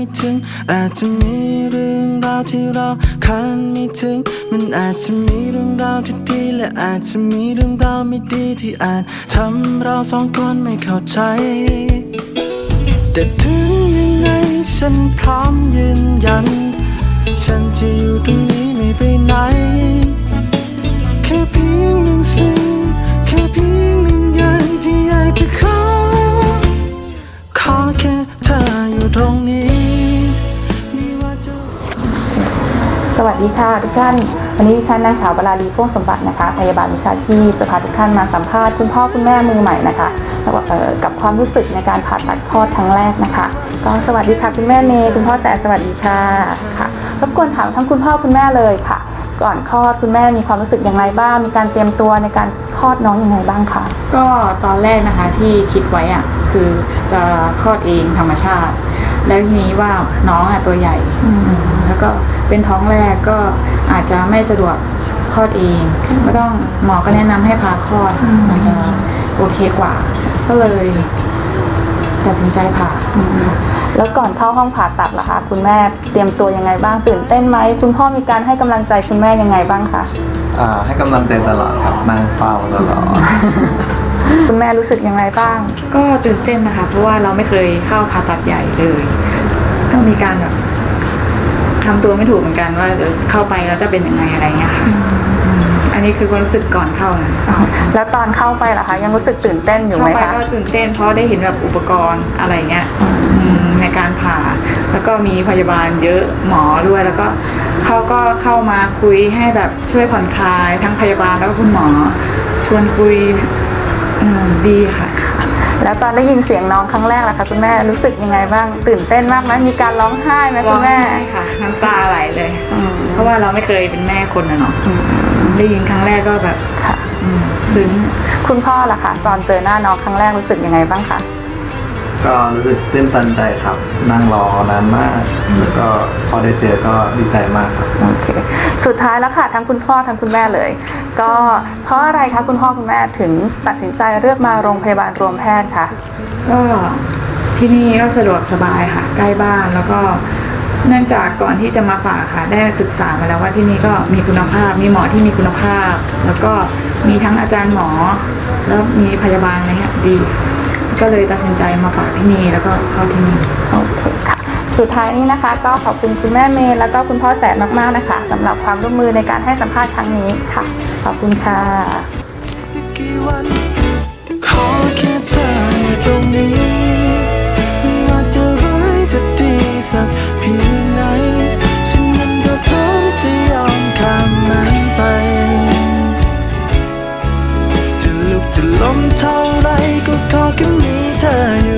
อาจจะมีเรื่องราวที่เราคาดไม่ถึง มันอาจจะมีเรื่องราวที่ดีและอาจจะมีเรื่องราวไม่ดีที่อาจทำเราสองคนไม่เข้าใจ แต่ถึงยังไงฉันพร้อมยืนยัน ฉันจะอยู่ตรงนี้ไม่ไปไหน แค่เพียงหนึ่งสิ่ง สวัสดีค่ะทุกท่าน วันนี้ดิฉันนางสาวบราลีพ่วงสมบัตินะคะพยาบาลวิชาชีพจะพาทุกท่านมาสัมภาษณ์คุณพ่อคุณแม่มือใหม่นะคะแล้วกับความรู้สึกในการผ่าตัดคลอดครั้งแรกนะคะ ก็สวัสดีค่ะคุณแม่เมย์คุณพ่อแต่สวัสดีค่ะค่ะรบกวนถามทั้งคุณพ่อคุณแม่เลยค่ะ ก่อนคลอดคุณแม่มีความรู้สึกอย่างไรบ้าง มีการเตรียมตัวในการคลอดน้องอยังไงบ้างคะก็ตอนแรกนะคะที่คิดไว้อะคือจะคลอดเองธรรมชาติ แล้วทีนี้ว่าน้องอะตัวใหญ่อืมแล้วก็เป็นท้องแรกก็อาจจะไม่สะดวกคลอดเองก็ต้องหมอก็แนะนำให้พาคลอดมันจะโอเคกว่า ก็เลยตัดสินใจผ่าแล้วก่อนเข้าห้องผ่าตัดล่ะคะคุณแม่เตรียมตัวยังไงบ้างตื่นเต้นไหมคุณพ่อมีการให้กำลังใจคุณแม่ยังไงบ้างคะอ่าให้กำลังใจตลอดครับนั่งเฝ้าตลอด คุณแม่รู้สึกยังไงบ้าง ก็ตื่นเต้นนะคะ เพราะว่าเราไม่เคยเข้าผ่าตัดใหญ่เลยต้องมีการแบบทำตัวไม่ถูกเหมือนกันว่าเดี๋ยวเข้าไปแล้วจะเป็นยังไงอะไรเงี้ยค่ะอืมอันนี้คือความรู้สึกก่อนเข้านะแล้วตอนเข้าไปล่ะคะ ยังรู้สึกตื่นเต้นอยู่เข้าไหมไปคะก็ตื่นเต้นเพราะได้เห็นแบบอุปกรณ์อะไรเงี้ยอืมในการผ่า แล้วก็มีพยาบาลเยอะหมอด้วยแล้วก็เขาก็เข้ามาคุยให้แบบช่วยผ่อนคลายทั้งพยาบาลแล้วก็คุณหมอชวนคุย อืมดีค่ะ แล้วตอนได้ยินเสียงน้องครั้งแรกล่ะคะคุณแม่รู้สึกยังไงบ้าง ตื่นเต้นมากไหมมีการร้องไห้ไหมร้คุองณแม่ ไห้ค่ะน้ำตาไหลเลยเพราะว่าเราไม่เคยเป็นแม่คนนะเนาะได้ยินครั้งแรกก็แบบค่ะ อืมซึ้ง คุณพ่อล่ะคะตอนเจอหน้าน้องครั้งแรกรู้สึกยังไงบ้างคะก็รู้สึกตื้นตันใจครับ นั่งรอนานมาก แล้วก็พอได้เจอก็ดีใจมากครับ โอเค สุดท้ายแล้วค่ะทั้งคุณพ่อทั้งคุณแม่เลย ก็เพราะอะไรคะคุณพ่อคุณแม่ถึงตัดสินใจเลือกมาโรงพยาบาลรวมแพทย์คะก็ที่นี่ก็สะดวกสบายค่ะ ใกล้บ้านแล้วก็เนื่องจากก่อนที่จะมาฝากค่ะ ได้ศึกษามาแล้วว่าที่นี่ก็มีคุณภาพ มีหมอที่มีคุณภาพ แล้วก็มีทั้งอาจารย์หมอ แล้วมีพยาบาลอะไรเงี้ยดี ก็เลยตัดสินใจมาฝากที่นี่แล้วก็เข้าที่นี่โอเคค่ะ สุดท้ายนี้นะคะก็ขอบคุณคุณแม่เมย์แล้วก็คุณพ่อแสนมากๆนะคะสำหรับความร่วมมือในการให้สัมภาษณ์ครั้งนี้ค่ะ ขอบคุณค่ะะล้มเท่าไรก็ขอแค่มีเธออยู่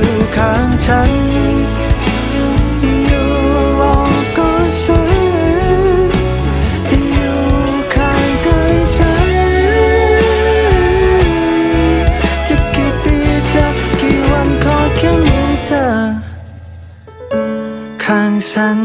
ข้างฉัน